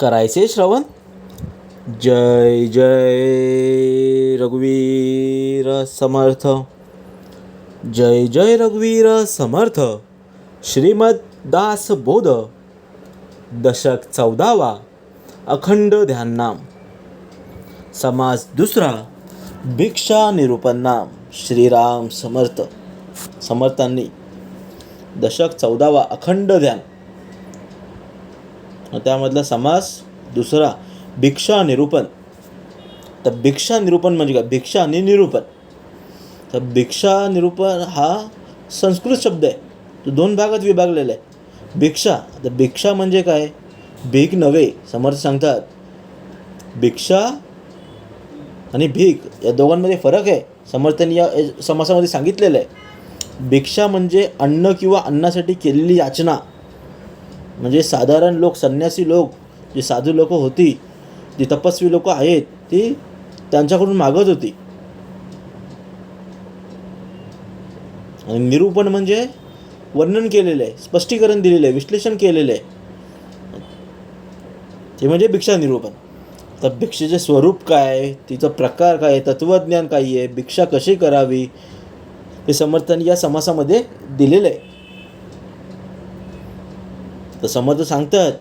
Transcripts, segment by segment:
करायचे श्रवण? जय जय रघुवीर समर्थ. जय जय रघुवीर समर्थ. श्रीमद दास बोध. दशक चौदावा. अखंड ध्याननाम. समाज दुसरा. भिक्षा निरूपण नाम. श्रीराम समर्थ. समर्थांनी. दशक चौदावा अखंड ध्यान. मग त्यामधला समास दुसरा भिक्षा निरूपण. तर भिक्षा निरूपण म्हणजे काय? भिक्षा आणि निरूपण. तर भिक्षा निरूपण हा संस्कृत शब्द आहे. तो दोन भागात विभागलेला आहे. भिक्षा तर भिक्षा म्हणजे काय? भीक नव्हे समर्थ सांगतात. भिक्षा आणि भीक या दोघांमध्ये फरक आहे. समर्थांनी या समासामध्ये सांगितलेलं आहे. भिक्षा म्हणजे अन्न किंवा अन्नासाठी केलेली याचना. म्हणजे साधारण लोक संन्यासी लोक जे साधू लोक होती जी तपस्वी लोक आहेत ती त्यांच्याकडून मागत होती. आणि निरूपण म्हणजे वर्णन केलेलं आहे स्पष्टीकरण दिलेलं आहे विश्लेषण केलेलं आहे. ते म्हणजे भिक्षा निरूपण. तर भिक्षेचे स्वरूप काय तिचं प्रकार काय तत्त्वज्ञान काय आहे? भिक्षा कशी करावी? हे समर्थन या समासामध्ये दिलेलं आहे. तर समर्थ सांगतात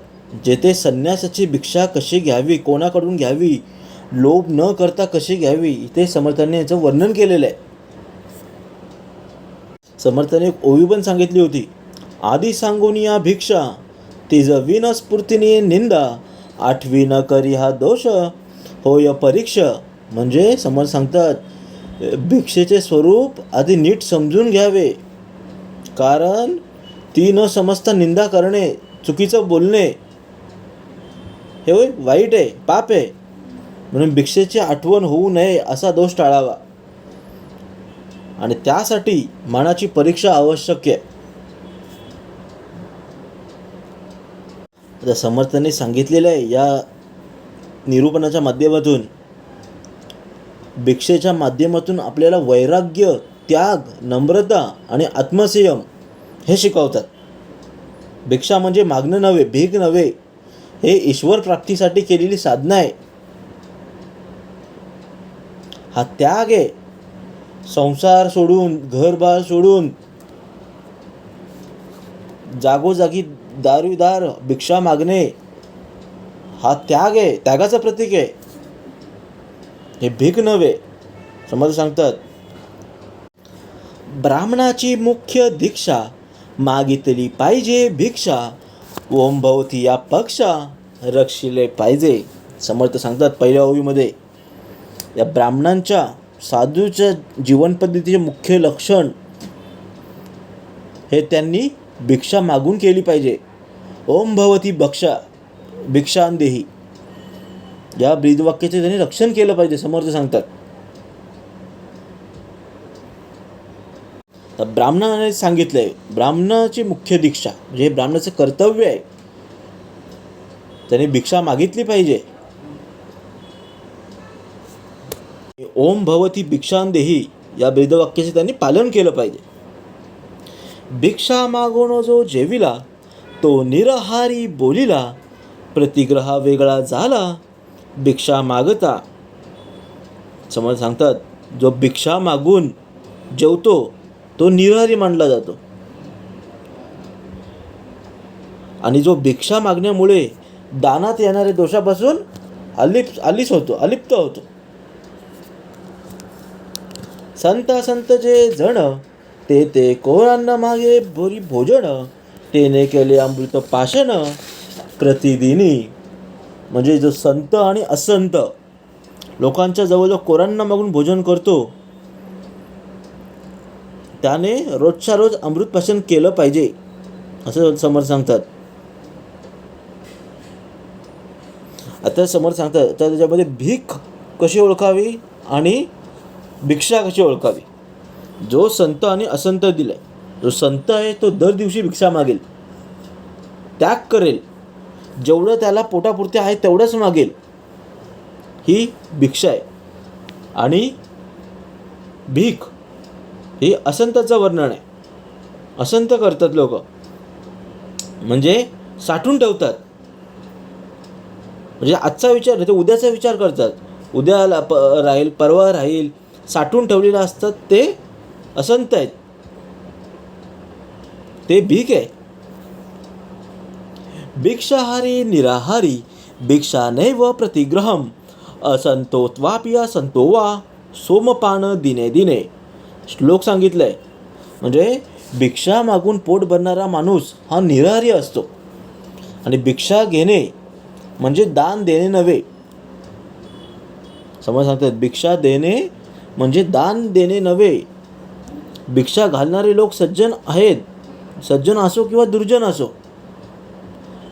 जेथे संन्यासाची भिक्षा कशी घ्यावी कोणाकडून घ्यावी लोभ न करता कशी घ्यावी इथे समर्थांनी याचं वर्णन केलेलं आहे. समर्थाने एक ओवी पण सांगितली होती आधी सांगून या भिक्षा तिज विन स्फूर्तीने निंदा आठवी न करी हा दोष होय परीक्ष. म्हणजे समर्थ सांगतात भिक्षेचे स्वरूप आधी नीट समजून घ्यावे कारण ती न समजता निंदा करणे चुकीचं बोलणे हे होय वाईट आहे पाप आहे. म्हणून भिक्षेची आठवण होऊ नये असा दोष टाळावा. आणि त्यासाठी मनाची परीक्षा आवश्यक आहे. आता समर्थांनी सांगितलेलं आहे या निरूपणाच्या माध्यमातून. भिक्षेच्या माध्यमातून आपल्याला वैराग्य त्याग नम्रता आणि आत्मसंयम हे शिकवतात. भिक्षा म्हणजे मागणं नव्हे भीक नव्हे. हे ईश्वर प्राप्तीसाठी केलेली साधना आहे. हा त्याग आहे. संसार सोडून घरबार सोडून जागोजागी दारुदार भिक्षा मागणे हा त्याग आहे त्यागाचं प्रतीक आहे. हे भीक नव्हे समज सांगतात. ब्राह्मणाची मुख्य दीक्षा मागितली पाहिजे भिक्षा. ओंभवती या पक्षा रक्षिले पाहिजे. समर्थ सांगतात पहिल्या ओवीमध्ये. या ब्राह्मणांच्या साधूच्या जीवनपद्धतीचे मुख्य लक्षण हे त्यांनी भिक्षा मागून केली पाहिजे. ओम भवती बक्षा भिक्षान देही या ब्रीदवाक्याचे त्यांनी रक्षण केलं पाहिजे समर्थ सांगतात. तर ब्राह्मणाने सांगितलंय ब्राह्मणाची मुख्य दीक्षा म्हणजे हे ब्राह्मणाचं कर्तव्य आहे त्यांनी भिक्षा मागितली पाहिजे. ओम भवती भिक्षान देही या ब्रीदवाक्याचे त्यांनी पालन केलं पाहिजे. भिक्षा मागून जो जेविला तो निरहारी बोलिला प्रतिग्रह वेगळा झाला भिक्षा मागता. समज सांगतात जो भिक्षा मागून जेवतो तो निरहारी मानला जातो. आणि जो भिक्षा मागण्यामुळे दानात येणाऱ्या दोषापासून अलिप अलिस होतो अलिप्त होतो. संत संत जे जण ते ते कोरांना मागे भोरी भोजन तेने केले अमृत पाषण प्रतिदिनी. म्हणजे जो संत आणि असंत लोकांच्या जवळ जो कोरांना मागून भोजन करतो त्याने रोजच्या रोज अमृत केलं पाहिजे असं समोर सांगतात. आता समोर सांगतात तर त्याच्यामध्ये भीक कशी ओळखावी आणि भिक्षा कशी ओळखावी? जो संत आणि असंत दिलाय जो संत आहे तो दर दिवशी भिक्षा मागेल त्याग करेल. जेवढं त्याला पोटापुरते आहे तेवढंच मागेल. ही भिक्षा आहे. आणि भीक हे असंताचं वर्णन आहे. असंत करतात लोक. म्हणजे साठून ठेवतात. म्हणजे आजचा विचार नाही ते उद्याचा विचार करतात. उद्याला प राहील परवा राहील साठवून ठेवलेलं असतात ते असंत आहेत. ते भीक आहे. भिक्षाहारी निराहारी भिक्षा नैव प्रतिग्रहम असंतो संतो वा सोमपान दिने दिने. श्लोक सांगितलं आहे म्हणजे भिक्षा मागून पोट भरणारा माणूस हा निराहारी असतो. आणि भिक्षा घेणे म्हणजे दान देणे नव्हे. समज सांगतात भिक्षा देणे म्हणजे दान देणे नव्हे. भिक्षा घालणारे लोक सज्जन आहेत. सज्जन असो किंवा दुर्जन असो.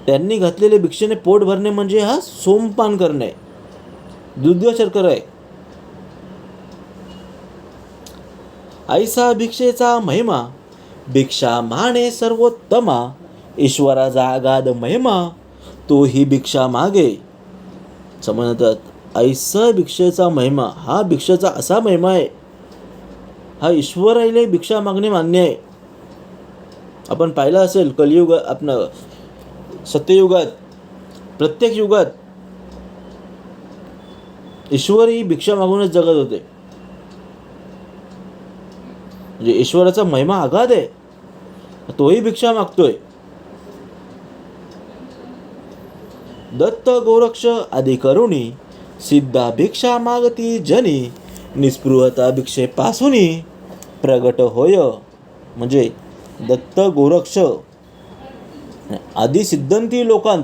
त्यांनी घातलेले भिक्षेने पोट भरणे म्हणजे हा सोमपान करणे. दुर्दशर्कर आहे ऐसा भिक्षेचा महिमा भिक्षा माने सर्वोत्तमा ईश्वराचा आगाध महिमा तो ही भिक्षा मागे. समजतात ऐसा भिक्षेचा महिमा हा भिक्षेचा असा महिमा आहे. हा ईश्वराला भिक्षा मागणे मान्य आहे. आपण पाहिलं असेल कलियुग आपण सत्ययुगात प्रत्येक युगात ईश्वर ही भिक्षा मागूनच जगत होते. म्हणजे ईश्वराचा महिमा आघात आहे. तोही भिक्षा मागतोय. दत्त गोरक्ष आदी करुणी सिद्धा भिक्षा मागती जनी निस्पृहता भिक्षे पासुनी प्रगट होय. म्हणजे दत्त गोरक्ष आधी सिद्धंती लोकांत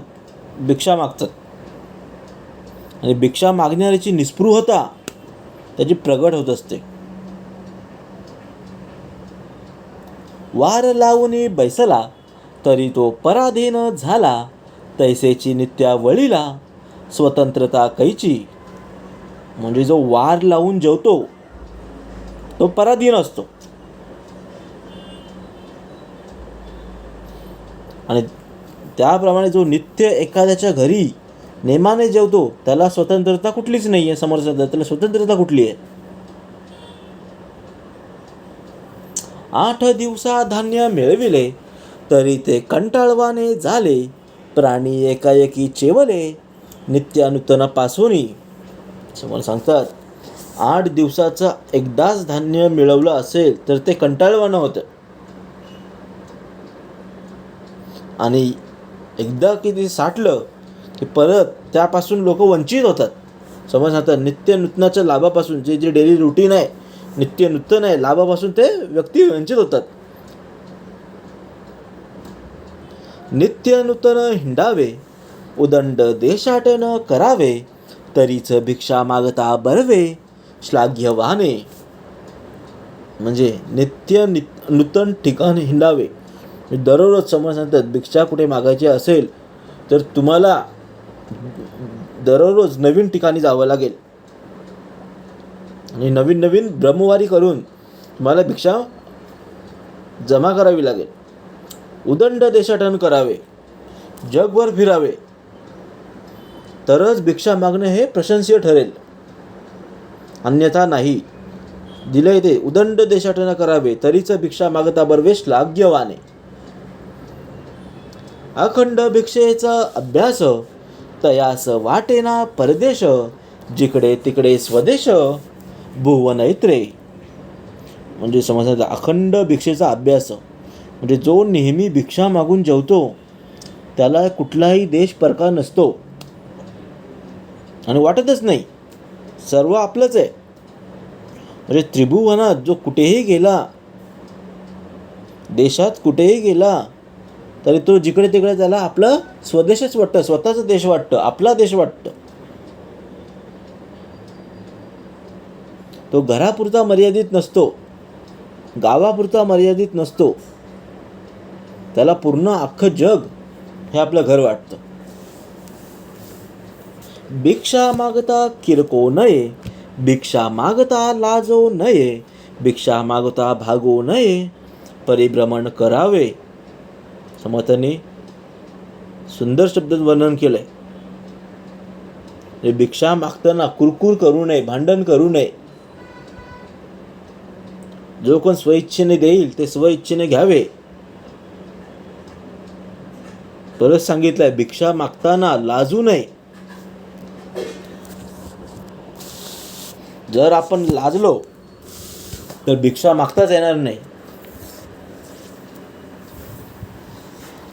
भिक्षा मागतात. आणि भिक्षा मागणाऱ्याची निस्पृहता त्याची प्रगट होत असते. वार लावून बैसला तरी तो पराधीन झाला. तैसेची नित्यावळीला स्वतंत्रता कैची. म्हणजे जो वार लावून जेवतो तो पराधीन असतो. आणि त्याप्रमाणे जो नित्य एखाद्याच्या घरी नेमाने जेवतो त्याला स्वतंत्रता कुठलीच नाही आहे समोर त्याला स्वतंत्रता कुठली आहे? आठ दिवसा धान्य मिळविले तरी ते कंटाळवाने झाले. प्राणी एकाएकी चेवले नित्यानूतनापासूनही समोर सांगतात आठ दिवसाचं एकदाच धान्य मिळवलं असेल तर ते कंटाळवाणं होतं. आणि एकदा की ते साठलं की परत त्यापासून लोक वंचित होतात. समज आता नित्य नूतनाच्या लाभापासून जे जे डेली रुटीन आहे नित्य नूतन आहे. लाभापासून ते व्यक्ती वंचित होतात. नित्य नूतन हिंडावे. उदंड देशाटन करावे. तरीच भिक्षा मागता बरवे. श्लाघ्यवाने म्हणजे नित्य नित नूतन ठिकाण हिंडावे. दररोज समज सांगतात भिक्षा कुठे मागायची असेल तर तुम्हाला दररोज नवीन ठिकाणी जावं लागेल. आणि नवीन नवीन ब्रह्मवारी करून तुम्हाला भिक्षा जमा करावी लागेल. उदंड देशाटन करावे जगभर फिरावे तरच भिक्षा मागणे हे प्रशंसीय ठरेल. अन्यथा नाही. दिलं ते उदंड देशाटन करावे तरीच भिक्षा मागता बरवे श्लाघ्यवाने अखंड भिक्षेचा अभ्यास तयास वाटेना परदेश जिकडे तिकडे स्वदेश भुवन ऐत्रे म्हणजे समजा अखंड भिक्षेचा अभ्यास. म्हणजे जो नेहमी भिक्षा मागून जेवतो त्याला कुठलाही देश परका नसतो. आणि वाटतच नाही. सर्व आपलंच आहे. म्हणजे त्रिभुवनात जो कुठेही गेला देशात कुठेही गेला तरी तो जिकडे तिकडे त्याला आपलं स्वदेशच वाटतं. स्वतःचा देश वाटतं. आपला देश वाटतं. तो घरापुरता मर्यादित नसतो गावापुरता मर्यादित नसतो. त्याला पूर्ण अख्खं जग हे आपलं घर वाटतं. भिक्षा मागता किरको नये भिक्षा मागता लाजो नये भिक्षा मागता भागो नये परिभ्रमण करावे. समर्थांनी सुंदर शब्दात वर्णन केलंय. हे भिक्षा मागताना कुरकुर करू नये भांडण करू नये. जो कोण स्वइच्छेने देईल ते स्वइच्छेने घ्यावे. परत सांगितलंय भिक्षा मागताना लाजू नये. जर आपण लाजलो तर भिक्षा मागताच येणार नाही.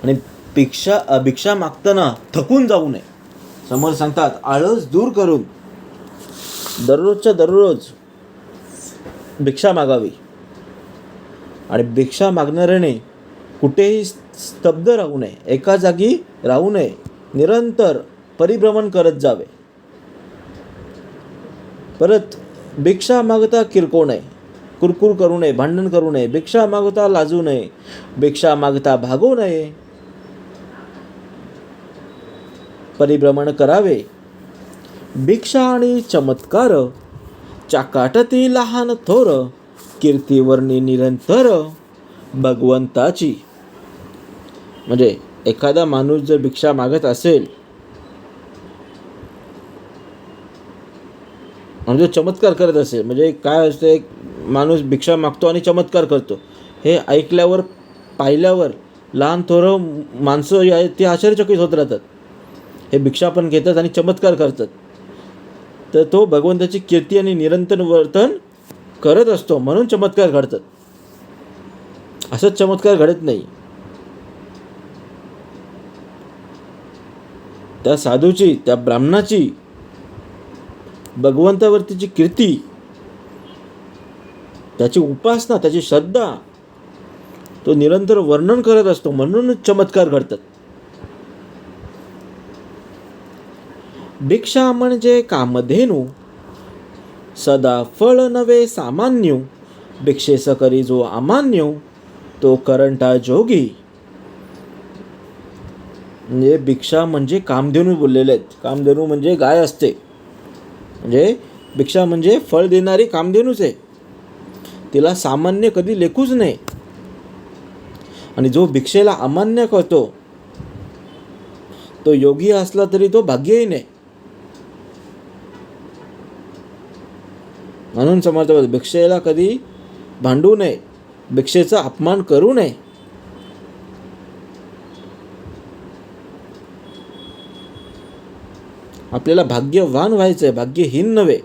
आणि भिक्षा भिक्षा मागताना थकून जाऊ नये. समोर सांगतात आळस दूर करून. दररोजच्या दररोज भिक्षा मागावी. आणि भिक्षा मागणाऱ्याने कुठेही स्तब्ध राहू नये. एका जागी राहू नये. निरंतर परिभ्रमण करत जावे. परत भिक्षा मागता किरकोळ नये. कुरकुर करू नये. भांडण करू नये. भिक्षा मागता लाजू नये. भिक्षा मागता भागू नये. परिभ्रमण करावे. भिक्षा आणि चमत्कार चाकाटती लहान थोर कीर्तीवर्णी निरंतर भगवंताची. म्हणजे एखादा माणूस जर भिक्षा मागत असेल म्हणजे चमत्कार करत असेल म्हणजे काय असतं एक माणूस भिक्षा मागतो आणि चमत्कार करतो. हे ऐकल्यावर पाहिल्यावर लहान थोरं माणसं जे आहेत ते आश्चर्यचकित होत राहतात. हे भिक्षा पण घेतात आणि चमत्कार करतात. तर तो भगवंताची कीर्ती आणि निरंतर वर्तन करत असतो म्हणून चमत्कार घडतात. असंच चमत्कार घडत नाही. त्या साधूची त्या ब्राह्मणाची भगवंतावरतीची कीर्ती त्याची उपासना त्याची श्रद्धा तो निरंतर वर्णन करत असतो म्हणूनच चमत्कार घडतात. भिक्षा म्हणजे कामधेनू सदा फळ नवे सामान्य. भिक्षेस करी जो अमान्य तो करंटा जोगी. म्हणजे भिक्षा म्हणजे कामधेनू बोललेले आहेत. कामधेनू म्हणजे गाय असते. म्हणजे भिक्षा म्हणजे फळ देणारी कामधेनूच आहे. तिला सामान्य कधी लेखूच नाही. आणि जो भिक्षेला अमान्य करतो तो योगी असला तरी तो भाग्यही नाही. म्हणून समर्थ भिक्षेला कधी भांडू नये भिक्षेचा अपमान करू नये. आपल्याला भाग्यवान व्हायचं आहे भाग्यहीन नव्हे.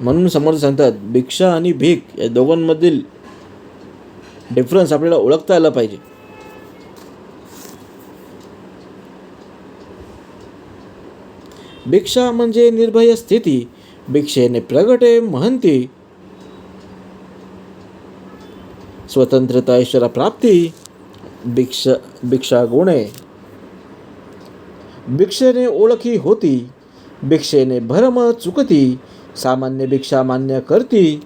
म्हणून समर्थ सांगतात भिक्षा आणि भीक या दोघांमधील डिफरन्स आपल्याला ओळखता आला पाहिजे. भिक्षा म्हणजे निर्भय स्थिती भिक्षेने प्रगटे महंती. स्वतंत्रता ईश्वरा प्राप्ती भिक्षा भिक्षा गुणे. भिक्षेने ओळखी होती भिक्षेने भरम चुकती सामान्य भिक्षा मान्य करती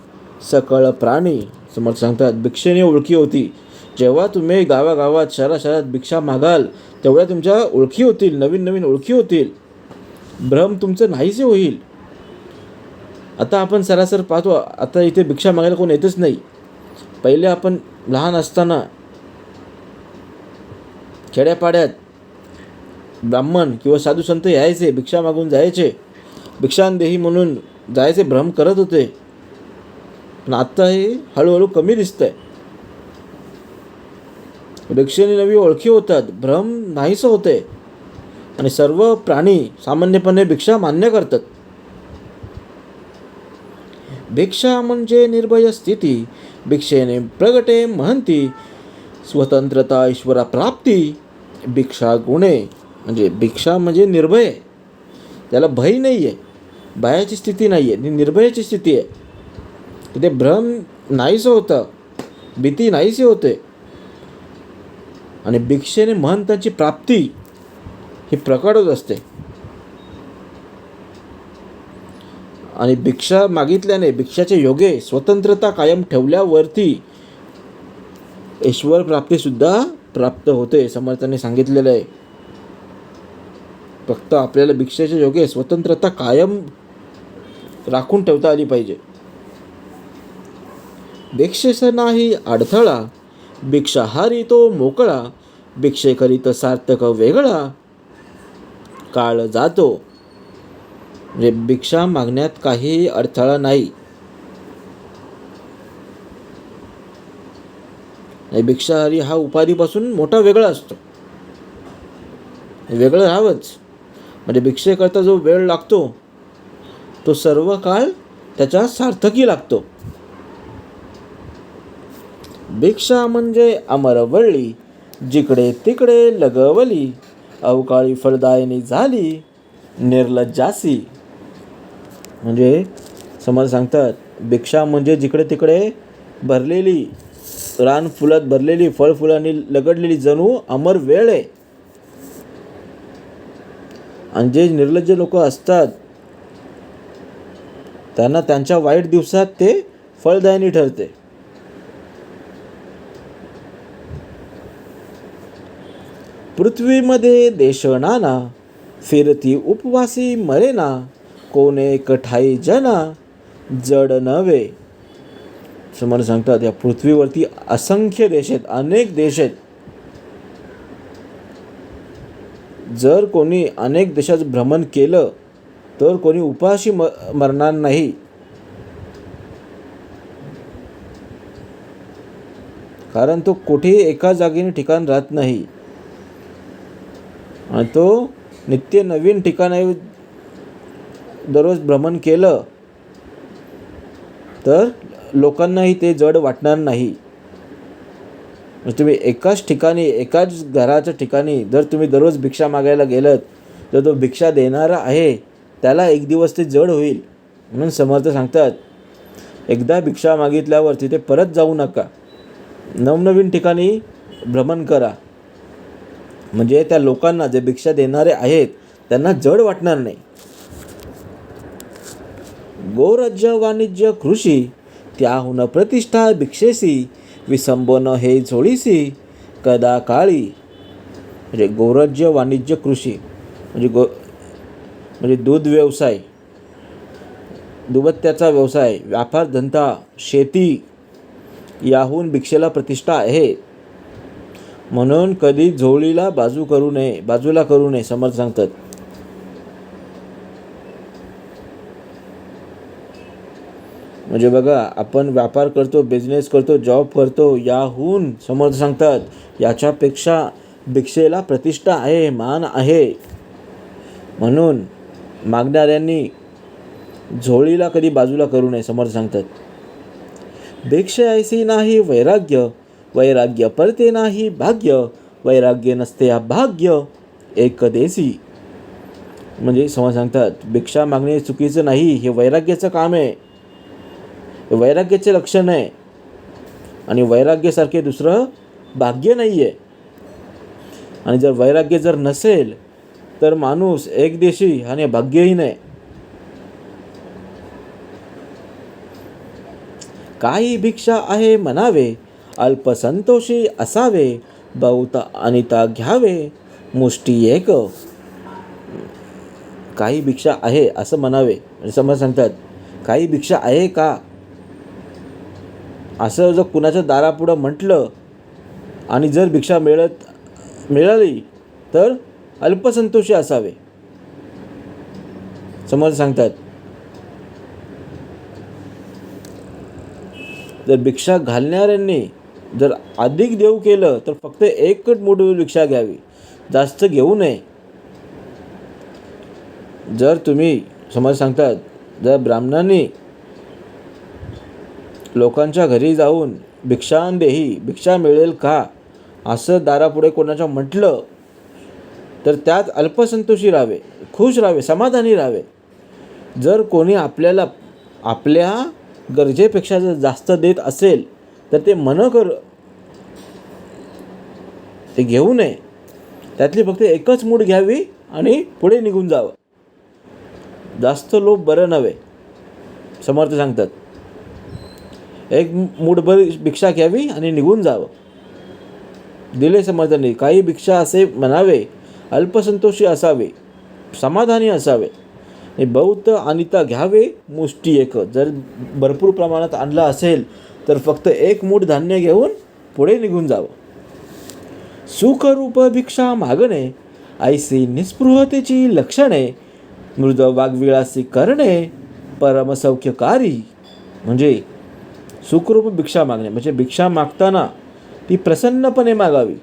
सकळ प्राणी. समर्थ सांगतात भिक्षेने ओळखी होती. जेव्हा तुम्ही गावागावात शहरा शहरात भिक्षा मागाल तेवढ्या तुमच्या ओळखी होतील नवीन नवीन ओळखी होतील. भ्रम तुमचं नाहीसे होईल. आता आपण सरासर पाहतो आता इथे भिक्षा मागायला कोण येतच नाही. पहिले आपण लहान असताना खेड्यापाड्यात ब्राह्मण किंवा साधू संत यायचे भिक्षा मागून जायचे. भिक्षांदेही म्हणून जायचे भ्रम करत होते. पण आत्ता हे हळूहळू कमी दिसतंय. भिक्षेने नवी ओळखी होतात. भ्रम नाहीसं होते आणि सर्व प्राणी सामान्यपणे भिक्षा मान्य करतात. भिक्षा म्हणजे निर्भय स्थिती. भिक्षेने प्रगटे महंती. स्वतंत्रता ईश्वरा प्राप्ती भिक्षा गुणे. म्हणजे भिक्षा म्हणजे निर्भय. आहे. त्याला भय नाही आहे भयाची स्थिती नाही आहे ती निर्भयाची स्थिती आहे. तिथे भ्रम नाहीसं होतं. भीती नाहीशी होते. आणि भिक्षेने महंताची प्राप्ती ही प्रकट होत असते. आणि भिक्षा मागितल्याने भिक्षाचे योगे स्वतंत्रता कायम ठेवल्यावरती ईश्वर प्राप्तीसुद्धा प्राप्त होते समर्थाने सांगितलेलं आहे. फक्त आपल्याला भिक्षेच्या योगे स्वतंत्रता कायम राखून ठेवता आली पाहिजे. भिक्षेस नाही अडथळा भिक्षाहारी तो मोकळा भिक्षेकरीत सार्थक वेगळा काळ जातो. म्हणजे भिक्षा मागण्यात काही अडथळा नाही. म्हणजे भिक्षाहारी हा उपाधीपासून मोठा वेगळा असतो. वेगळं राहावंच. म्हणजे भिक्षेकरता जो वेळ लागतो तो सर्व काळ त्याच्या सार्थकी लागतो. भिक्षा म्हणजे अमरवळी जिकडे तिकडे लगवली अवकाळी फळदायिनी झाली निर्लज्जासी. म्हणजे समज सांगतात भिक्षा म्हणजे जिकडे तिकडे भरलेली रान फुलात भरलेली फळ फुलांनी लगडलेली जणू अमर वेळ आहे. आणि जे निर्लज्ज लोक असतात त्यांना त्यांच्या वाईट दिवसात ते फळदायनी ठरते. पृथ्वीमध्ये देश नाना फिरती उपवासी मरेना कोणे कठाई जना जड नव्हे. समोर सांगतात या पृथ्वीवरती असंख्य देश आहेत अनेक देश आहेत. जर कोणी अनेक देशात भ्रमण केलं तर कोणी उपाशी म मरणार नाही. कारण तो कुठेही एका जागेने ठिकाण राहत नाही. आणि तो नित्य नवीन ठिकाणी दररोज भ्रमण केलं तर लोकांनाही ते जड वाटणार नाही. म्हणजे तुम्ही एकाच ठिकाणी एकाच घराच्या ठिकाणी जर तुम्ही दररोज भिक्षा मागायला गेलात तर तो भिक्षा देणारा आहे त्याला एक दिवस ते जड होईल म्हणून समर्थ सांगतात एकदा भिक्षा मागितल्यावर तिथे परत जाऊ नका. नवनवीन ठिकाणी भ्रमण करा. म्हणजे त्या लोकांना जे भिक्षा देणारे आहेत त्यांना जड वाटणार नाही. गोरज्य वाणिज्य कृषी त्याहून प्रतिष्ठा भिक्षेसी विसंबन हे झोळीसी कदा काळी. म्हणजे गोरज्य वाणिज्य कृषी म्हणजे गो म्हणजे दूध व्यवसाय दुबत्त्याचा व्यवसाय व्यापार धंदा शेती याहून भिक्षेला प्रतिष्ठा आहे. म्हणून कधी झोळीला बाजू करू नये बाजूला करू नये समर्थ सांगतात. म्हणजे बघा आपण व्यापार करतो बिझनेस करतो जॉब करतो याहून समर्थ सांगतात याच्यापेक्षा भिक्षेला प्रतिष्ठा आहे मान आहे. म्हणून मागणाऱ्यांनी झोळीला कधी बाजूला करू नये समर्थ सांगतात. भिक्षे ऐसी नाही वैराग्य. वैराग्य परते नाही भाग्य वैराग्य नसते अभाग्य एक देसी म्हणजे समज सांगतात भिक्षा मागणे चुकीचं नाही हे वैराग्याचं काम आहे. हे वैराग्याचे लक्षण आहे. आणि वैराग्यासारखे दुसरं भाग्य नाही आहे आणि जर वैराग्य जर नसेल तर माणूस एकदेशी आणि भाग्यहीन आहे काही भिक्षा आहे म्हणावे अल्पसंतोषी असावे बहुत अनिता घ्यावे मुष्टी एक. काही भिक्षा आहे असं म्हणावे. समज सांगतात काही भिक्षा आहे का? असं जर कुणाच्या दारापुढं म्हटलं आणि जर भिक्षा मिळत मिळाली तर अल्पसंतोषी असावे. समज सांगतात जर भिक्षा घालणाऱ्यांनी जर अधिक देऊ केलं तर फक्त एकच मूठ भिक्षा घ्यावी. जास्त घेऊ नये. जर तुम्ही समज सांगतात जर ब्राह्मणांनी लोकांच्या घरी जाऊन भिक्षान देही भिक्षा मिळेल का? असं दारापुढे कोणाच्या म्हटलं तर त्यात अल्पसंतोषी राहावे खुश राहावे समाधानी राहावे. जर कोणी आपल्याला आपल्या गरजेपेक्षा जर जास्त देत असेल तर ते मन कर. ते घेऊ नये. त्यातली फक्त एकच मूठ घ्यावी आणि पुढे निघून जावं. जास्त लोभ बरं नव्हे समर्थ सांगतात. एक मूठभर भिक्षा घ्यावी आणि निघून जावं. दिले समर्थांनी काही भिक्षा असे म्हणावे अल्पसंतोषी असावे समाधानी असावे. आणि बहुत अनिता घ्यावे मुष्टी एक. जर भरपूर प्रमाणात आणला असेल तर फक्त एक मूठ धान्य घेऊन पुढे निघून जावं. सुखरूप भिक्षा मागणे ऐसी निस्पृहतेची लक्षणे मृद वागविळासी करणे परमसौख्यकारी म्हणजे सुखरूप भिक्षा मागणे. म्हणजे भिक्षा मागताना ती प्रसन्नपणे मागावी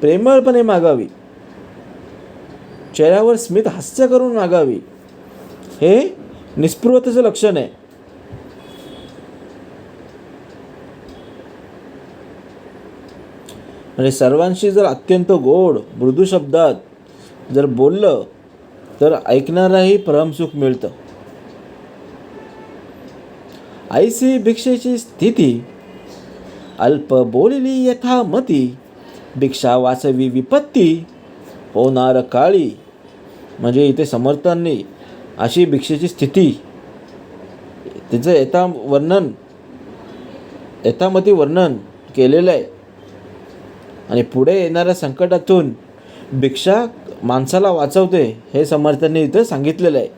प्रेमळपणे मागावी चेहऱ्यावर स्मित हास्य करून मागावी. हे निस्पृहतेचं लक्षण आहे. म्हणजे सर्वांशी जर अत्यंत गोड मृदू शब्दात जर बोललं तर ऐकणाराही परमसुख मिळतं. ऐसी भिक्षेची स्थिती अल्प बोलली यथामती भिक्षा वाचवी विपत्ती होणार काळी. म्हणजे इथे समर्थांनी अशी भिक्षेची स्थिती तिचं यथा वर्णन यथामती वर्णन केलेलं आहे. आणि पुढे येणाऱ्या संकटातून भिक्षा माणसाला वाचवते हे समर्थांनी इथं सांगितलेलं आहे.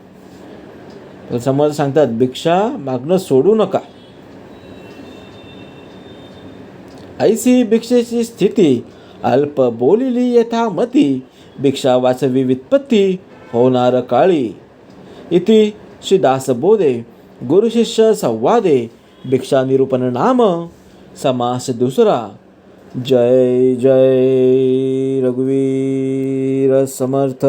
तर समर्थ सांगतात भिक्षा मागणं सोडू नका. ऐसी भिक्षेची स्थिती अल्प बोलिली यथामती भिक्षा वाचवी वित्पत्ती होणार काळी. इति श्री दासबोधे गुरुशिष्य संवादे भिक्षा निरूपण नाम समास दुसरा. जय जय रघुवीर समर्थ।